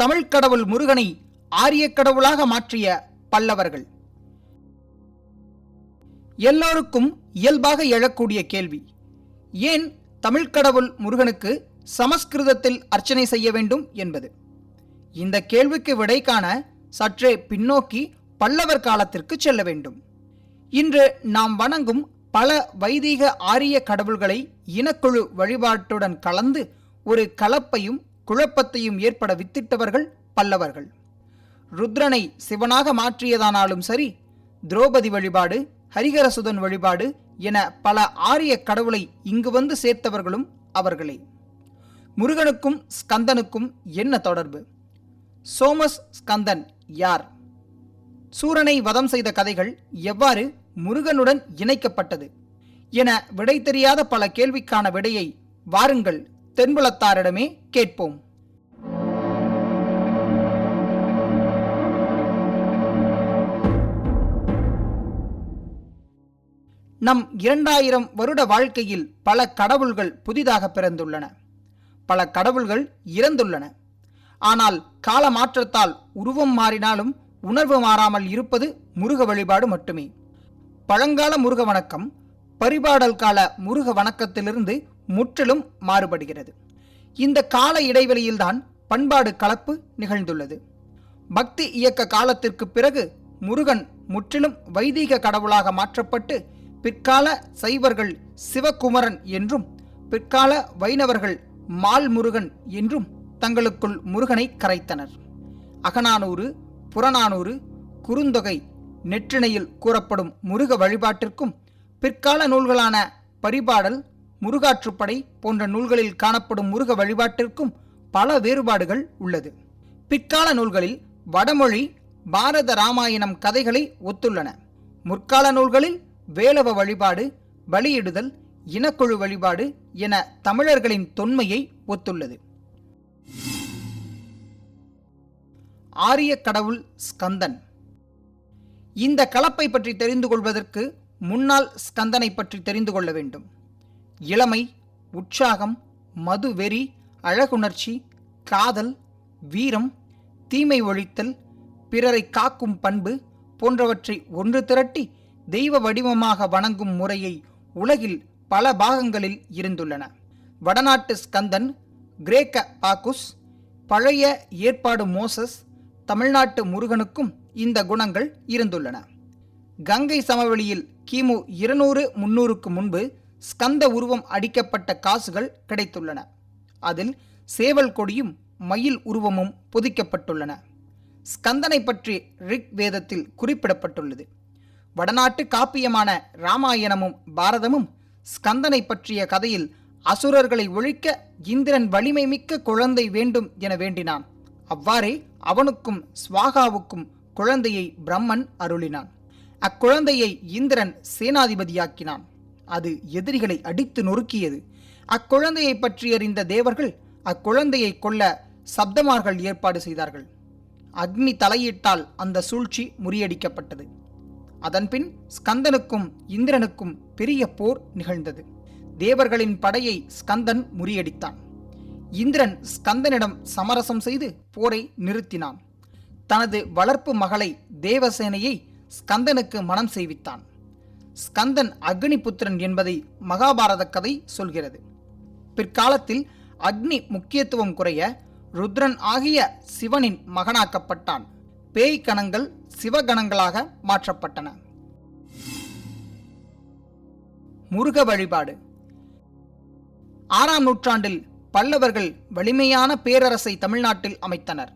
தமிழ்க் கடவுள் முருகனை ஆரியக் கடவுளாக மாற்றிய பல்லவர்கள். எல்லோருக்கும் இயல்பாக எழக்கூடிய கேள்வி ஏன் தமிழ்க் கடவுள் முருகனுக்கு சமஸ்கிருதத்தில் அர்ச்சனை செய்ய வேண்டும் என்பது? இந்த கேள்விக்கு விடை காண சற்றே பின்னோக்கி பல்லவர் காலத்திற்கு செல்ல வேண்டும். இன்று நாம் வணங்கும் பல வைதீக ஆரிய கடவுள்களை இனக்குழு வழிபாட்டுடன் கலந்து ஒரு கலப்பையும் குழப்பத்தையும் ஏற்பட வித்திட்டவர்கள் பல்லவர்கள். ருத்ரனை சிவனாக மாற்றியதானாலும் சரி துரோபதி வழிபாடு ஹரிஹரசுதன் வழிபாடு என பல ஆரிய கடவுளை இங்கு வந்து சேர்த்தவர்களும் அவர்களே. முருகனுக்கும் ஸ்கந்தனுக்கும் என்ன தொடர்பு? சோமஸ் ஸ்கந்தன் யார்? சூரனை வதம் செய்த கதைகள் எவ்வாறு முருகனுடன் இணைக்கப்பட்டது? என விடை தெரியாத பல கேள்விக்கான விடையை வாருங்கள் தென்புலத்தாரிடமே கேட்போம். நம் இரண்டாயிரம் வருட வாழ்க்கையில் பல கடவுள்கள் புதிதாக பிறந்துள்ளன. பல கடவுள்கள் இறந்துள்ளன. ஆனால் கால மாற்றத்தால் உருவம் மாறினாலும் உணர்வு மாறாமல் இருப்பது முருக வழிபாடு மட்டுமே. பழங்கால முருக வணக்கம் பரிபாடல் கால முருக வணக்கத்திலிருந்து முற்றிலும் மாறுபடுகிறது. இந்த கால இடைவெளியில்தான் பண்பாடு கலப்பு நிகழ்ந்துள்ளது. பக்தி இயக்க காலத்திற்கு பிறகு முருகன் முற்றிலும் வைதீக கடவுளாக மாற்றப்பட்டு பிற்கால சைவர்கள் சிவகுமரன் என்றும் பிற்கால வைணவர்கள் மால் முருகன் என்றும் தங்களுக்குள் முருகனை கரைத்தனர். அகநானூறு புறநானூறு குறுந்தொகை நெற்றிணையில் கூறப்படும் முருக வழிபாட்டிற்கும் பிற்கால நூல்களான பரிபாடல் முருகாற்றுப்படை போன்ற நூல்களில் காணப்படும் முருக வழிபாட்டிற்கும் பல வேறுபாடுகள் உள்ளது. பிற்கால நூல்களில் வடமொழி பாரத ராமாயணம் கதைகளை ஒத்துள்ளன. முற்கால நூல்களில் வேலவ வழிபாடு பலியிடுதல் இனக்குழு வழிபாடு என தமிழர்களின் தொன்மையை ஒத்துள்ளது. ஆரிய கடவுள் ஸ்கந்தன். இந்த கலப்பை பற்றி தெரிந்து கொள்வதற்கு முன்னாள் ஸ்கந்தனை பற்றி தெரிந்து கொள்ள வேண்டும். இளமை உற்சாகம் மது வெறி அழகுணர்ச்சி காதல் வீரம் தீமை ஒழித்தல் பிறரை காக்கும் பண்பு போன்றவற்றை ஒன்று திரட்டி தெய்வ வடிவமாக வணங்கும் முறையை உலகில் பல பாகங்களில் இருந்துள்ளன. வடநாட்டு ஸ்கந்தன் கிரேக்க பாக்குஸ் பழைய ஏற்பாடு மோசஸ் தமிழ்நாட்டு முருகனுக்கும் இந்த குணங்கள் இருந்துள்ளன. கங்கை சமவெளியில் கிமு இருநூறு முன்னூறுக்கு முன்பு ஸ்கந்த உருவம் அடிக்கப்பட்ட காசுகள் கிடைத்துள்ளன. அதில் சேவல் கொடியும் மயில் உருவமும் பொதிக்கப்பட்டுள்ளன. ஸ்கந்தனை பற்றி ரிக் வேதத்தில் குறிப்பிடப்பட்டுள்ளது. வடநாட்டு காப்பியமான ராமாயணமும் பாரதமும் ஸ்கந்தனை பற்றிய கதையில் அசுரர்களை ஒழிக்க இந்திரன் வலிமை மிக்க குழந்தை வேண்டும் என வேண்டினான். அவ்வாறே அவனுக்கும் ஸ்வாகாவுக்கும் குழந்தையை பிரம்மன் அருளினான். அக்குழந்தையை இந்திரன் சேனாதிபதியாக்கினான். அது எதிரிகளை அடித்து நொறுக்கியது. அக்குழந்தையை பற்றி அறிந்த தேவர்கள் அக்குழந்தையை கொல்ல சப்தமார்கள் ஏற்பாடு செய்தார்கள். அக்னி தலையிட்டால் அந்த சூழ்ச்சி முறியடிக்கப்பட்டது. அதன்பின் ஸ்கந்தனுக்கும் இந்திரனுக்கும் பெரிய போர் நிகழ்ந்தது. தேவர்களின் படையை ஸ்கந்தன் முறியடித்தான். இந்திரன் ஸ்கந்தனிடம் சமரசம் செய்து போரை நிறுத்தினான். தனது வளர்ப்பு மகளை தேவசேனையை ஸ்கந்தனுக்கு மனம் செய்வித்தான். ஸ்கந்தன் அக்னிபுத்திரன் என்பதை மகாபாரத கதை சொல்கிறது. பிற்காலத்தில் அக்னி முக்கியத்துவம் குறைய ருத்ரன் ஆகிய சிவனின் மகனாக்கப்பட்டான். பேய் கணங்கள் சிவகணங்களாக மாற்றப்பட்டன. முருக வழிபாடு. ஆறாம் நூற்றாண்டில் பல்லவர்கள் வலிமையான பேரரசை தமிழ்நாட்டில் அமைத்தனர்.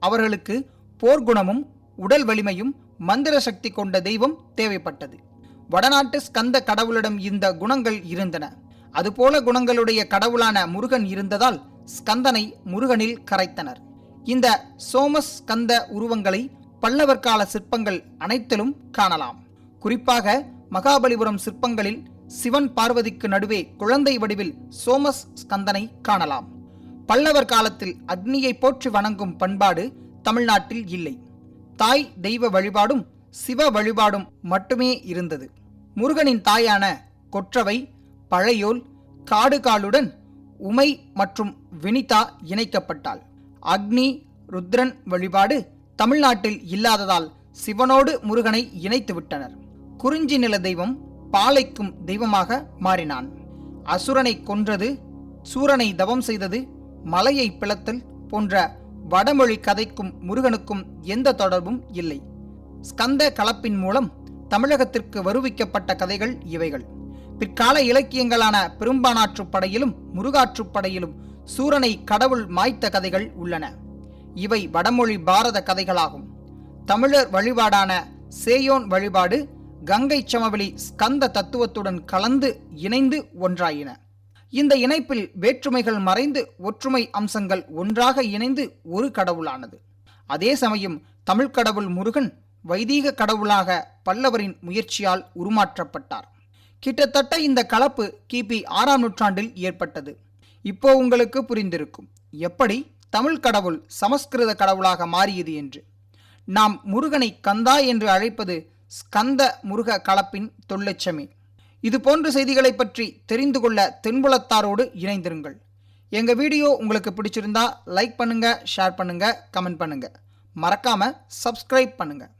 அவர்களுக்கு போர்க்குணமும் உடல் வலிமையும் மந்திர சக்தி கொண்ட தெய்வம் தேவைப்பட்டது. வடநாட்டு ஸ்கந்த கடவுளிடம் இந்த குணங்கள் இருந்தன. அதுபோல குணங்களுடைய கடவுளான முருகன் இருந்ததால் ஸ்கந்தனை முருகனில் கரைத்தனர். இந்த சோமஸ் ஸ்கந்த உருவங்களை பல்லவர் கால சிற்பங்கள் அனைத்திலும் காணலாம். குறிப்பாக மகாபலிபுரம் சிற்பங்களில் சிவன் பார்வதிக்கு நடுவே குழந்தை வடிவில் சோமஸ் ஸ்கந்தனை காணலாம். பல்லவர் காலத்தில் அக்னியை போற்றி வணங்கும் பண்பாடு தமிழ்நாட்டில் இல்லை. தாய் தெய்வ வழிபாடும் சிவ வழிபாடும் மட்டுமே இருந்தது. முருகனின் தாயான கொற்றவை பழையோல் காடுகாலுடன் உமை மற்றும் வினிதா இணைக்கப்பட்டாள். அக்னி ருத்ரன் வழிபாடு தமிழ்நாட்டில் இல்லாததால் சிவனோடு முருகனை இணைத்து விட்டனர். குறிஞ்சி நில தெய்வம் பாலைக்கும் தெய்வமாக மாறினான். அசுரனை கொன்றது சூரனை தவம் செய்தது மலையை பிளத்தல் போன்ற வடமொழி கதைக்கும் முருகனுக்கும் எந்த தொடர்பும் இல்லை. ஸ்கந்த கலப்பின் மூலம் தமிழகத்திற்கு வருவிக்கப்பட்ட கதைகள் இவைகள். பிற்கால இலக்கியங்களான பெரும்பானாற்றுப்படையிலும் முருகாற்றுப்படையிலும் சூரனை கடவுள் மாய்த்த கதைகள் உள்ளன. இவை வடமொழி பாரத கதைகளாகும். தமிழர் வழிபாடான சேயோன் வழிபாடு கங்கை சமவெளி ஸ்கந்த தத்துவத்துடன் கலந்து இணைந்து ஒன்றாயின. இந்த இணைப்பில் வேற்றுமைகள் மறைந்து ஒற்றுமை அம்சங்கள் ஒன்றாக இணைந்து ஒரு கடவுளானது. அதே சமயம் தமிழ்கடவுள் முருகன் வைதீக கடவுளாக பல்லவரின் முயற்சியால் உருமாற்றப்பட்டார். கிட்டத்தட்ட இந்த கலப்பு கிபி ஆறாம் நூற்றாண்டில் ஏற்பட்டது. இப்போ உங்களுக்கு புரிந்திருக்கும். எப்படி தமிழ் கடவுள் சமஸ்கிருத கடவுளாக மாறியது என்று. நாம் முருகனை கந்தா என்று அழைப்பது ஸ்கந்த முருக கலப்பின் தொல்லட்சமே இது போன்ற செய்திகளை பற்றி தெரிந்து கொள்ள தென்புலத்தாரோடு இணைந்திருங்கள். எங்கள் வீடியோ உங்களுக்கு பிடிச்சிருந்தா லைக் பண்ணுங்கள் ஷேர் பண்ணுங்கள் கமெண்ட் பண்ணுங்க. மறக்காமல் சப்ஸ்கிரைப் பண்ணுங்கள்